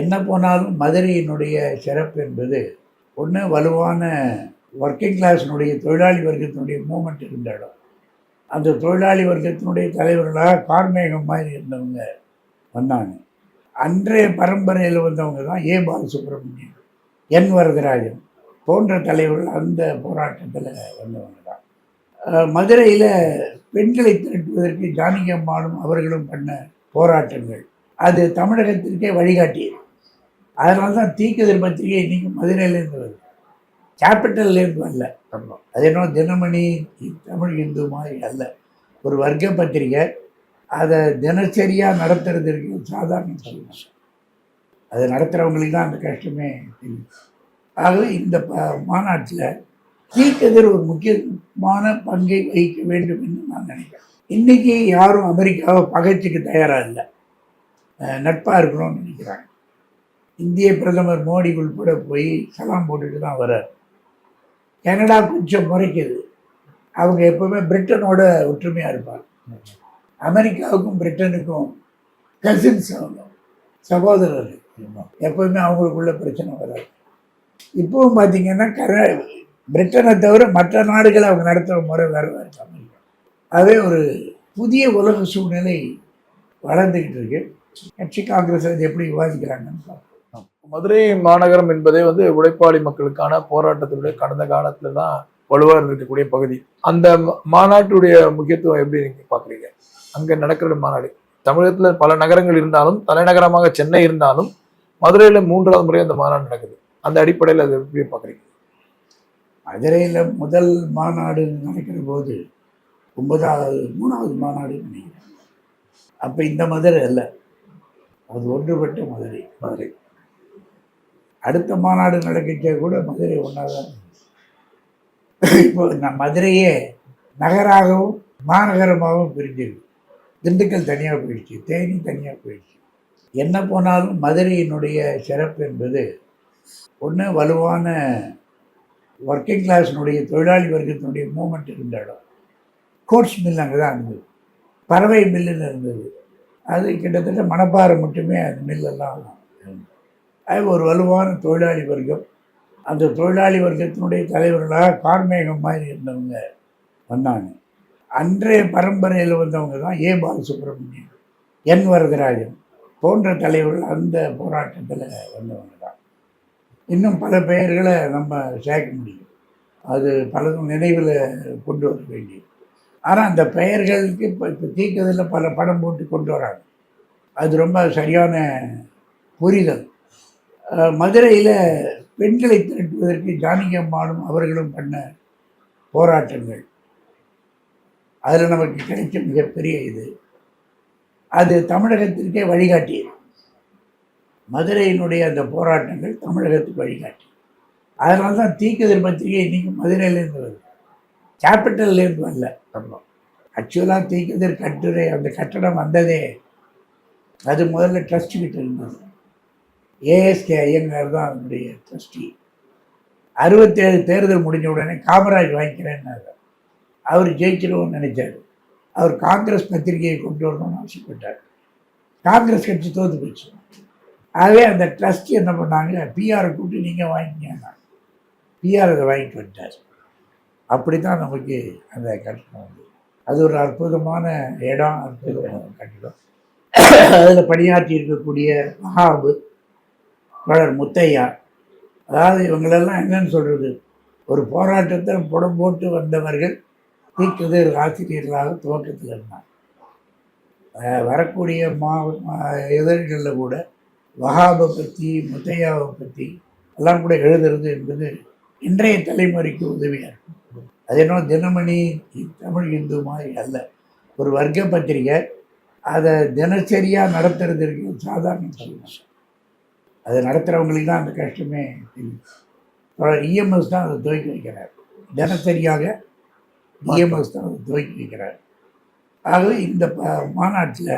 என்ன போனாலும் மதுரையினுடைய சிறப்பு என்பது ஒன்று வலுவான ஒர்க்கிங் கிளாஸினுடைய தொழிலாளி வர்க்கத்தினுடைய மூமெண்ட் இருந்த இடம். அந்த தொழிலாளி வர்க்கத்தினுடைய தலைவர்களாக கார்மேகம் மாதிரி இருந்தவங்க வந்தாங்க. அன்றைய பரம்பரையில் வந்தவங்க தான் ஏ பாலசுப்ரமணியன் என் வரதராஜன் போன்ற தலைவர்கள் அந்த போராட்டத்தில் வந்தவங்க தான். மதுரையில் பெண்களை திரட்டுவதற்கு ஜானகி அம்மாளும் அவர்களும் பண்ண போராட்டங்கள். அது தமிழகத்திற்கே வழிகாட்டியது. அதனால தான் தீக்கதிர் பத்திரிகை இன்னைக்கு மதுரையிலேருந்து வருது. கேபிட்டல்லேருந்து வரல. அது என்ன தினமணி தமிழ் இந்து மாதிரி அல்ல. ஒரு வர்க்க பத்திரிகை அதை தினசரியாக நடத்துறது இருக்கு சாதாரண விஷயம். அது நடத்துகிறவங்களுக்கு தான் அந்த கஷ்டமே தெரியும். ஆகவே இந்த ப மாநாட்டில் தீக்கதிர் ஒரு முக்கியமான பங்கை வகிக்க வேண்டும் என்று நான் நினைக்கிறேன். இன்றைக்கி யாரும் அமெரிக்காவை பகைச்சிக்க தயாராக இல்லை. நட்பாக இருக்கணும்னு நினைக்கிறாங்க. இந்திய பிரதமர் மோடி உள்பட போய் சலாம் போட்டுட்டு தான் வர்றார். கனடா கொஞ்சம் முறைக்குது. அவங்க எப்பவுமே பிரிட்டனோட ஒற்றுமையாக இருப்பாங்க. அமெரிக்காவுக்கும் பிரிட்டனுக்கும் கசின்ஸ் அவங்க சகோதரர்கள். எப்பவுமே அவங்களுக்குள்ள பிரச்சனை வராது. இப்பவும் பார்த்தீங்கன்னா கர பிரிட்டனை தவிர மற்ற நாடுகளை அவங்க நடத்துகிற முறை வேறு வேறு அமெரிக்கா அதே ஒரு புதிய உலக சூழ்நிலை வளர்ந்துக்கிட்டு இருக்கு. கட்சி காங்கிரஸ் அது எப்படி விவாதிக்கிறாங்கன்னு பார்ப்போம். மதுரை மாநகரம் என்பதே வந்து உழைப்பாளி மக்களுக்கான போராட்டத்தினுடைய கடந்த காலத்துல தான் வலுவாக இருக்கக்கூடிய பகுதி. அந்த மாநாட்டுடைய முக்கியத்துவம் எப்படி நீங்க பாக்குறீங்க அங்க நடக்கிற மாநாடு. தமிழகத்துல பல நகரங்கள் இருந்தாலும் தலைநகரமாக சென்னை இருந்தாலும் மதுரையில மூன்றாவது முறை அந்த மாநாடு நடக்குது. அந்த அடிப்படையில் அதை எப்படி பாக்குறீங்க மதுரையில் முதல் மாநாடு நடக்கிற போது ஒன்பதாவது மூணாவது மாநாடு நினைக்கிறேன் அப்போ இந்த மதுரை அல்ல. அது ஒன்றுபட்ட மதுரை. மதுரை. அடுத்த மாநாடு நடக்கிச்சே கூட மதுரை ஒன்றா தான் இருந்துச்சு. இப்போ நான் மதுரையே நகராகவும் மாநகரமாகவும் பிரிஞ்சிருக்கு. திண்டுக்கல் தனியாக போயிடுச்சு தேனி தனியாக போயிடுச்சு. என்ன போனாலும் மதுரையினுடைய சிறப்பு என்பது ஒன்று வலுவான ஒர்க்கிங் கிளாஸினுடைய தொழிலாளி வர்க்கத்தினுடைய மூமெண்ட் இருந்த இடம். கோட்ஸ் மில் அங்கே தான் இருந்தது. பறவை மில்லுன்னு இருந்தது. அது கிட்டத்தட்ட மணப்பாறை மட்டுமே அந்த மில்லெல்லாம் இருந்தது. அது ஒரு வலுவான தொழிலாளி வர்க்கம். அந்த தொழிலாளி வர்க்கத்தினுடைய தலைவர்களாக கார்மேகம் மாதிரி இருந்தவங்க வந்தாங்க. அன்றைய பரம்பரையில் வந்தவங்க தான் ஏ பாலசுப்ரமணியன் என் வரதராஜன் போன்ற தலைவர்கள் அந்த போராட்டத்தில் வந்தவங்க தான். இன்னும் பல பெயர்களை நம்ம சேர்க்க முடியும். அது பலதும் நினைவில் கொண்டு வர வேண்டியது. ஆனால் அந்த பெயர்களுக்கு இப்போ இப்போ தீக்கதில் பல படம் போட்டு கொண்டு வராங்க. அது ரொம்ப சரியான புரிதல். மதுரையில் பெண்களை திரட்டுவதற்கு ஜானகி அம்மாளும் அவர்களும் பண்ண போராட்டங்கள். அதில் நமக்கு கிடைச்ச மிகப்பெரிய இது. அது தமிழகத்திற்கே வழிகாட்டியது மதுரையினுடைய அந்த போராட்டங்கள் தமிழகத்துக்கு வழிகாட்டி. அதனால தான் தீக்கதிர் பத்திரிகை இன்றைக்கி மதுரையிலேருந்து வருது. கேபிட்டல்லேருந்து வரல. ஆக்சுவலாக தீக்கதிர் கட்டுரை அந்த கட்டடம் வந்ததே அது முதல்ல ட்ரஸ்ட் கிட்ட இருந்தது. ஏஎஸ்கே ஐயங்கார் தான் அதனுடைய ட்ரஸ்டி. அறுபத்தேழு தேர்தல் முடிஞ்ச உடனே காமராஜ் வாங்கிக்கிறேன்னாரு. அவர் ஜெயிச்சிருவோம்னு நினைச்சார். அவர் காங்கிரஸ் பத்திரிகையை கொண்டு வரணும்னு ஆசைப்பட்டார். காங்கிரஸ் கட்சி தோற்று போச்சு. ஆகவே அந்த ட்ரஸ்ட் என்ன பண்ணாங்க பிஆரை கூப்பிட்டு நீங்கள் வாங்கிக்கங்க. பிஆர் அதை வாங்கிட்டு வந்துட்டார். அப்படி தான் நமக்கு அந்த கட்டிடம் வந்து. அது ஒரு அற்புதமான இடம் அற்புதமான கட்டிடம். அதில் பணியாற்றி இருக்கக்கூடிய மகாபு வளர் முத்தையா. அதாவது இவங்களெல்லாம் என்னன்னு சொல்கிறது ஒரு போராட்டத்தை புடம் போட்டு வந்தவர்கள் தீக்குதிர் ஆசிரியர்களாக துவக்கத்தில் இருந்தார். வரக்கூடிய மா எதிர்களில் கூட வஹாபை பற்றி முத்தையாவை பற்றி எல்லாம் கூட எழுதுறது என்பது இன்றைய தலைமுறைக்கு உதவியாக இருக்கும். அது என்ன தினமணி தமிழ் இந்து மாதிரி அல்ல. ஒரு வர்க்க பத்திரிகை அதை தினசரியாக நடத்துறது இருக்கு சாதாரண விஷயம் அதை நடத்துகிறவங்களுக்கு தான் அந்த கஷ்டமே தெரியும் இஎம்எஸ் தான் அதை துவக்கி வைக்கிறார். தினசரியாக இஎம்எஸ் தான் அதை துவக்கி வைக்கிறார். ஆகவே இந்த ப மாநாட்டில்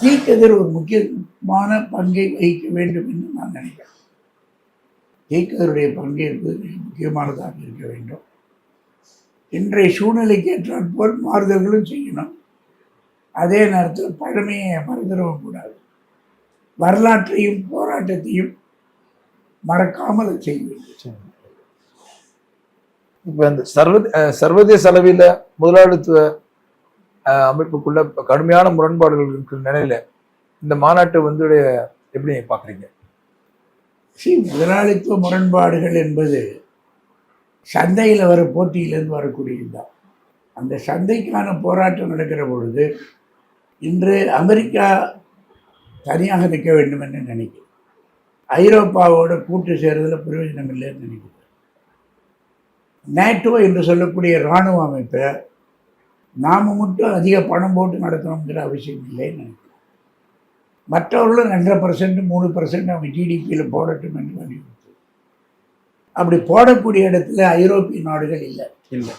தீக்கதிர் ஒரு முக்கியமான பங்கை வகிக்க வேண்டும் என்று நான் நினைக்கிறேன். தீக்கதருடைய பங்கு என்பது மிக முக்கியமானதாக இருக்க வேண்டும். இன்றைய சூழ்நிலைக்கு ஏற்றாற் போல் மாறுதல்களும் செய்யணும். அதே நேரத்தில் பழமையை மறந்துடவும் கூடாது. வரலாற்றையும் போராட்டத்தையும் மறக்காமல் செய்ய வேண்டும் இப்ப இந்த சர்வ சர்வதேச அளவில் முதலாளித்துவ அமைப்புக்குள்ள கடுமையான முரண்பாடுகள் இருக்கிற நிலையில இந்த மாநாட்டை வந்து எப்படி நீங்க பாக்குறீங்க? சி முதலாளித்துவ முரண்பாடுகள் என்பது சந்தையில் வர போட்டியிலிருந்து வரக்கூடியது தான். அந்த சந்தைக்கான போராட்டம் நடக்கிற பொழுது இன்று அமெரிக்கா தனியாக நிற்க வேண்டும் என்று நினைக்கிறேன். ஐரோப்பாவோட கூட்டு சேருதல பிரயோஜனம் இல்லைன்னு நினைக்கிறேன். நேட்டோ என்று சொல்லக்கூடிய இராணுவ அமைப்பை நாம் மட்டும் அதிக பணம் போட்டு நடத்தணுங்கிற அவசியம் இல்லைன்னு நினைக்கிறேன். மற்றவர்களும் ரெண்டரை பர்சன்ட் மூணு பர்சன்ட் அவங்க ஜிடிபியில் போடட்டும் என்று வலியுறுத்து அப்படி போடக்கூடிய இடத்துல ஐரோப்பிய நாடுகள் இல்லை. இல்ல.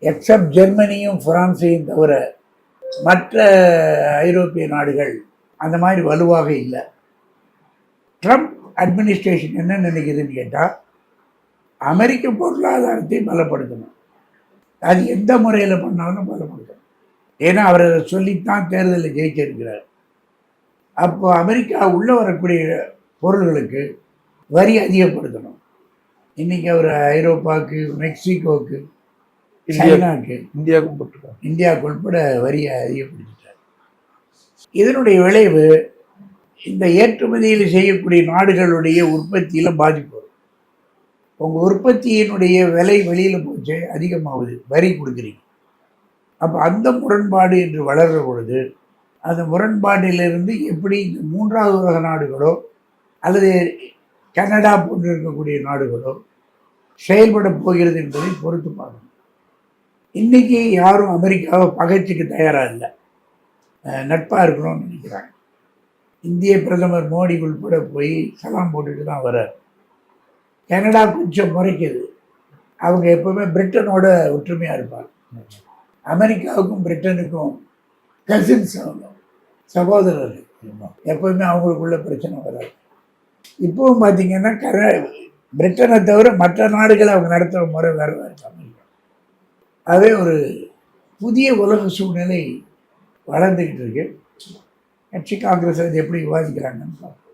எக்ஸப்ட் ஜெர்மனியும் பிரான்ஸையும் தவிர மற்ற ஐரோப்பிய நாடுகள் அந்த மாதிரி வலுவாக இல்லை. ட்ரம்ப் அட்மினிஸ்ட்ரேஷன் என்ன நினைக்குதுன்னு கேட்டால் அமெரிக்க பொருளாதாரத்தை பலப்படுத்தணும். அது எந்த முறையில் பண்ணாலும் பலப்படுத்தணும். ஏன்னா அவர் அதை சொல்லித்தான் தேர்தலில் ஜெயிச்சிருக்கிறார். அப்போ அமெரிக்கா உள்ளே வரக்கூடிய பொருள்களுக்கு வரி அதிகப்படுத்தணும். இன்னைக்கு அவர் ஐரோப்பாவுக்கு மெக்சிகோவுக்கு இந்தியா சைனாக்கு இந்தியாவுக்கும் போட்டிருக்காங்க. இந்தியாவுக்கு உட்பட வரியை அதிகப்படுத்திட்டார் இதனுடைய விளைவு இந்த ஏற்றுமதியில் செய்யக்கூடிய நாடுகளுடைய உற்பத்தியில் பாதிப்பு வரும். உங்கள் உற்பத்தியினுடைய விலை வெளியில் போச்சு அதிகமாகுது வரி கொடுக்குறீங்க. அப்போ அந்த முரண்பாடு என்று வளர்கிற பொழுது அந்த முரண்பாட்டிலிருந்து எப்படி இந்த மூன்றாவது உலக நாடுகளோ அல்லது கனடா போன்று இருக்கக்கூடிய நாடுகளோ செயல்பட போகிறது என்பதை பொறுத்து பார்க்கணும். இன்றைக்கி யாரும் அமெரிக்காவை பகைச்சிக்க தயாராக இல்லை. நட்பாக இருக்கணும்னு நினைக்கிறாங்க. இந்திய பிரதமர் மோடி உள்பட போய் சலாம் போட்டுட்டு தான் வர்றார். கனடா கொஞ்சம் முறைக்குது. அவங்க எப்பவுமே பிரிட்டனோட ஒற்றுமையாக இருப்பாங்க. அமெரிக்காவுக்கும் பிரிட்டனுக்கும் கசின்ஸ் அவங்க சகோதரர்கள் எப்பவுமே அவங்களுக்குள்ள பிரச்சனை வராது. இப்போவும் பார்த்தீங்கன்னா கர பிரிட்டனை தவிர மற்ற நாடுகளை அவங்க நடத்துகிற முறை வேறு வேறு. அமெரிக்கா அதே ஒரு புதிய உலக சூழ்நிலை வளர்ந்துக்கிட்டு இருக்கு. கட்சி காங்கிரஸ் அது எப்படி விவாதிக்கிறாங்கன்னு பார்ப்போம்.